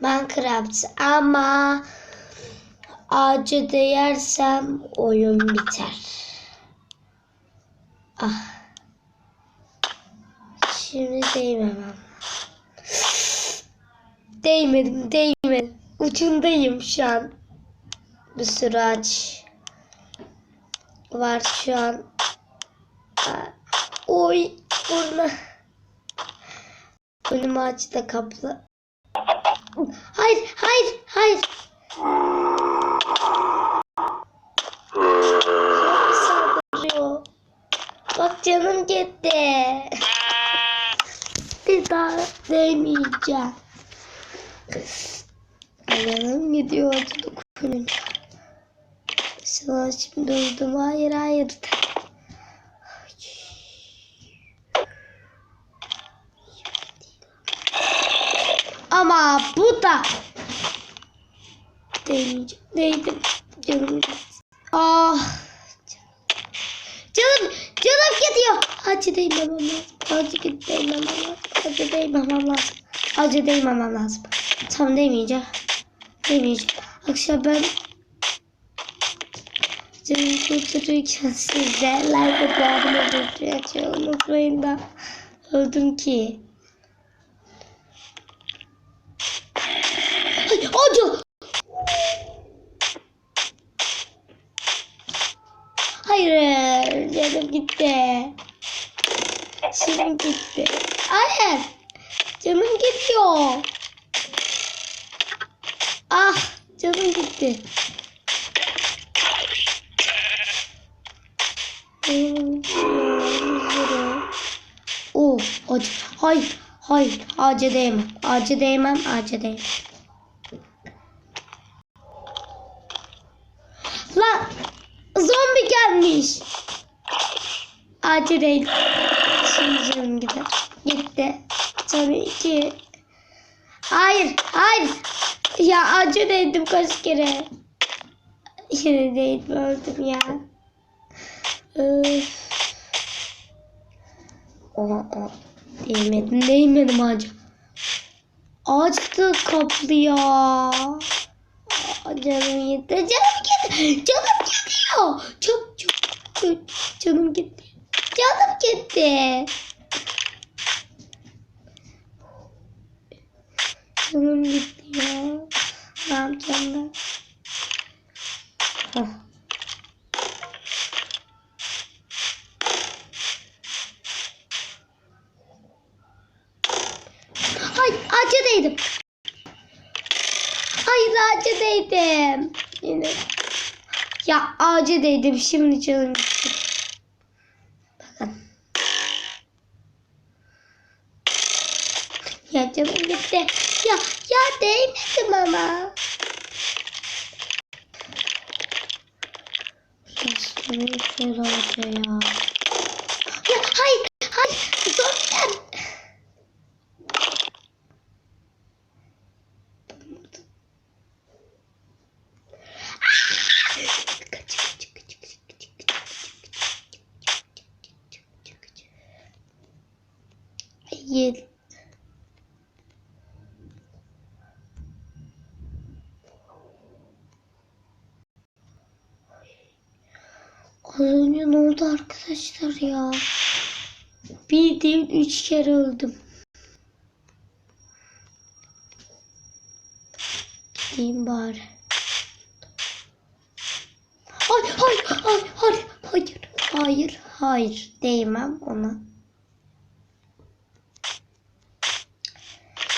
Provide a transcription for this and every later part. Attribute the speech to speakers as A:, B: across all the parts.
A: Minecraft ama ağacı değersem oyun biter. Ah. Şimdi değmemem. Değmedim, değmedim. Ucundayım şu an. Bir sürü ağaç var şu an. Aa, Oy, burnu. Önüm ağaçta kaplı. Hayır, hayır, hayır. Saldırıyor. Bak canım gitti. Bir daha değmeyeceğim. Canım gidiyor acı dokununca. Sıla şimdi öldüm. Hayır, hayır. Ama bu da değmeyeceğim. Değdim. Canım. Ah. Canım, canım gidiyor. Acı değmemem lazım. Acı değmemem lazım. Acı değmemem lazım. Acı değmemem lazım. Tam değmeyeceğim. Değmeyeceğim. Akşam ben canım kurtarırken siz de olmayı açmayı unutmayın da öldüm ki. Ay, acı. Canım gitti. Canım gitti. Hayır, canım gidiyor. Ah, canım gitti. Oh, acı. Hayır, hayır, acı değmem. Acı değmem, acı değmem. Lan zombi gelmiş. Acı değil. Şimdi gider. Gitti. Tabii ki. Hayır, hayır. Ya acı değdim kaç kere. Yine değdim öldüm ya. Öf. Oha, oha. Değmedim, değmedim. Ağaç da kaplı ya. Canım gitti. Canım gitti. Canım gidiyor. Çok çok. Canım gitti. Gitti. Canım gitti ya. Ne yapacağım ben? Hah. Ay ağaca değdim. Yine. Ya ağaca değdim. Şimdi canım gitti. Ya canım gitti. Ya ya değmedim ama. Şaşırıyor şöyle ya. Ya hayır. Hayır. Zombiler. Hayır. Az önce ne oldu arkadaşlar ya? Bir değil üç kere öldüm. Gideyim bari. Hayır, hayır, hayır, hayır, hayır, hayır, hayır, değmem ona.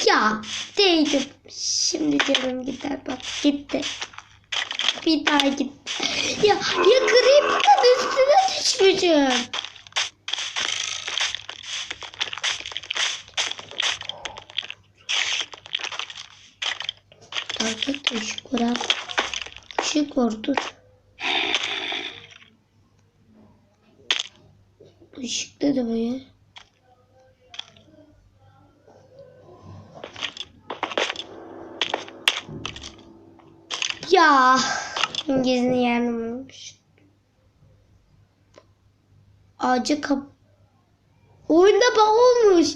A: Ya, değdim. Şimdi canım gider bak, gitti. Bir daha gitti. Ya, ya Creeper'ın düşmüşüm. Takip ışık var. Işık var dur. Işık ne demek ya? Ya İngiliz'in yerini Ağacı kap... Oyunda bak olmuş.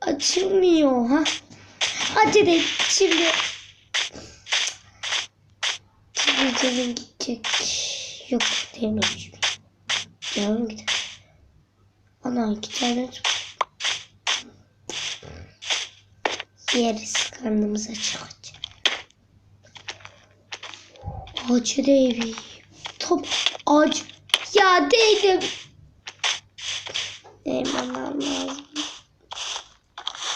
A: Açılmıyor ha. Hadi de şimdi. Şimdi canım gidecek. Yok demiyorum. Canım gider. Ana iki tane. Yeriz karnımız aç Bahçede evi. Top ağaç. Ya değdim. Değmem lazım.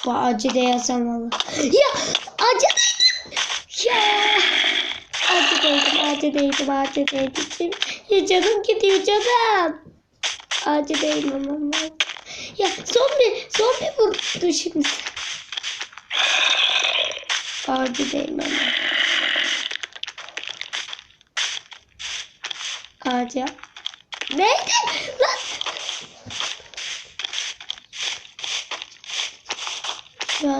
A: Bahçede yasam valla. Ya ağaca değdim. Ya. Ağaca değdim, ağaca değdim, ağaca değdim. Ya canım gidiyor canım. Ağaca değmem lazım. Ya zombi, zombi vurdu şimdi. Ağaca değmem lazım. Acı. Neydi? Lan.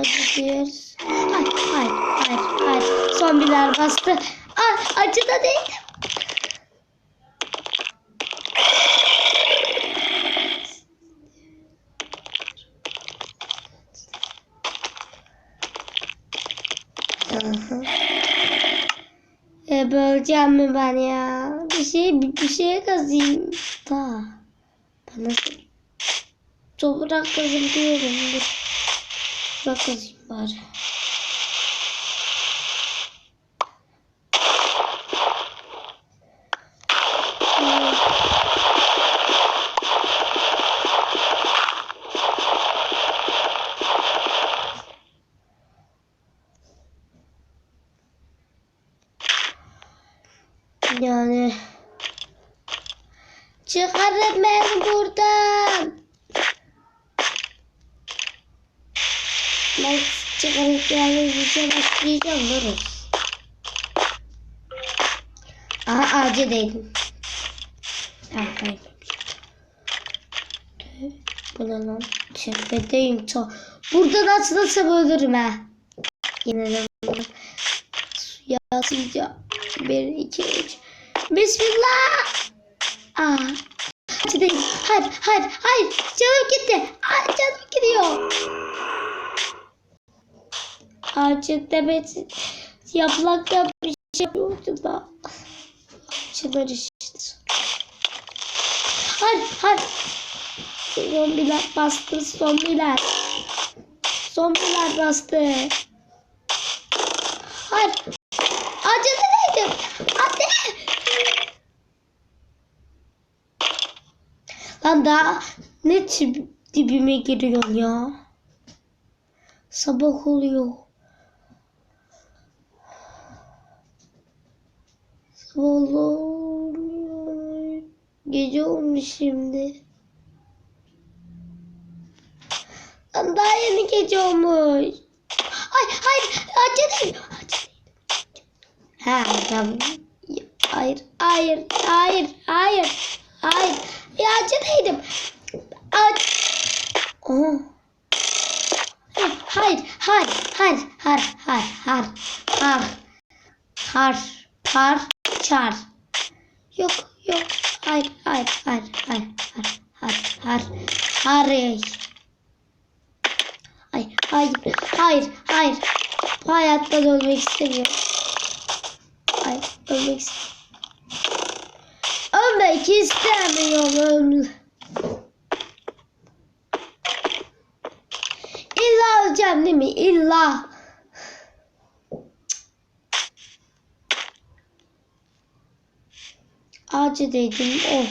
A: Acı diyoruz. Hayır, hayır, hayır, hayır. Zombiler bastı. Aa, acı da değil. Aha. Böleceğim mi ben ya? Bir şey bir, bir şeye kazayım. Da. Ben nasıl toprak. Dur. Toprak kazayım bari. Ben çıkarıp yüze başlayacağım durun. Aha ağaca değdim. Tamam kaydım. Bu ne lan? Tepedeyim ta. Buradan atlasam ölürüm ha. Yine de suya atlayacağım. Bir, iki, üç. Bismillah. Aa. Hayır, hayır, hayır. Canım gitti. Ay, canım gidiyor. Ağacın tepesi yaprakta bir şey yapıyordu da. Ağaçlar işte. Hayır, hayır. Zombiler bastı, zombiler. Zombiler bastı. Hayır. Acıdı neydi? Anne. Lan daha ne dibime giriyor ya. Sabah oluyor. Oluyor. Gece olmuş şimdi. Lan daha yeni gece olmuş. Ay hayır acı değil. Acı değil. Ha tamam. Hayır, hayır, hayır, hayır, hayır. Ya acıdaydım. Ac... Oh. Hayır, hayır, hayır, hayır, hayır, hayır, hayır, hayır, par, çağır. Yok yok. Hayır hayır hayır hayır hayır hayır hayır hayır. Hayır hayır hayır hayır. Bu hayattan ölmek istemiyorum. Hayır ölmek istemiyorum. Ölmek istemiyorum. İlla öleceğim değil mi? İlla. Ağacı değdim. Oh.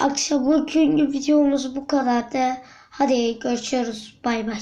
A: Akşam bugünkü videomuz bu kadardı. Hadi görüşürüz. Bay bay.